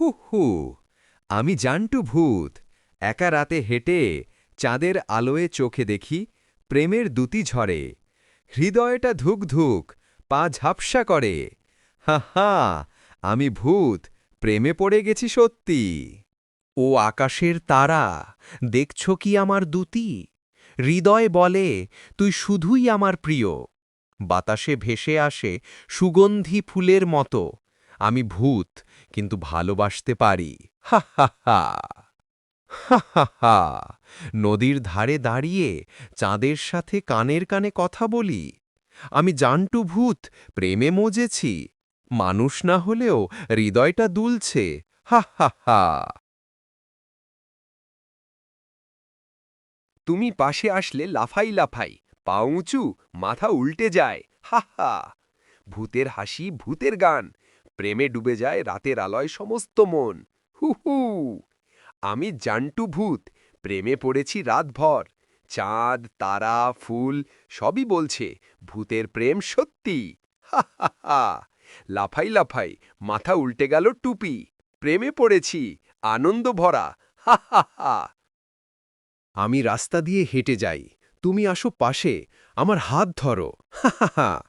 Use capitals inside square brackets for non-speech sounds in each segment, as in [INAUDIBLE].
হু হু। আমি জানটু ভূত। একা রাতে হেঁটে চাঁদের আলোয় চোখে দেখি প্রেমের দুতি ঝরে। হৃদয়টা ধুক ধুক পা ঝাপসা করে। হা হা, আমি ভূত, প্রেমে পড়ে গেছি সত্যি। ও আকাশের তারা, দেখছ কি আমার দুতি? হৃদয় বলে, তুই শুধুই আমার প্রিয়। বাতাসে ভেসে আসে সুগন্ধি ফুলের মতো। আমি ভূত, কিন্তু ভালোবাসতে পারি। হা হা হা। হা হা নদীর ধারে দাঁড়িয়ে চাঁদের সাথে কানের কানে কথা বলি। আমি জানটু ভূত, প্রেমে মজেছি। মানুষ না হলেও হৃদয়টা দুলছে। হা হা হা। তুমি পাশে আসলে লাফাই লাফাই, পা উঁচু, মাথা উল্টে যায়। হা হা। ভূতের হাসি, ভূতের গান। প্রেমে ডুবে যায় রাতের আলয় সমস্ত মন। হু হু আমি জান্টু ভূত, প্রেমে পড়েছি রাতভর। চাঁদ, তারা, ফুল, সবই বলছে ভূতের প্রেম সত্যি। হা হা। লাফাই লাফাই, মাথা উল্টে গেল টুপি। প্রেমে পড়েছি, আনন্দ ভরা। হা হা হা। আমি রাস্তা দিয়ে হেঁটে যাই। তুমি আসো পাশে, আমার হাত ধরো। হা হা হা।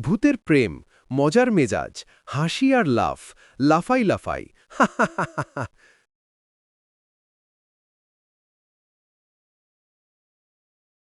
ভূতের প্রেম মজার মেজাজ হাসি আর লাফ লাফাই লাফাই। [LAUGHS]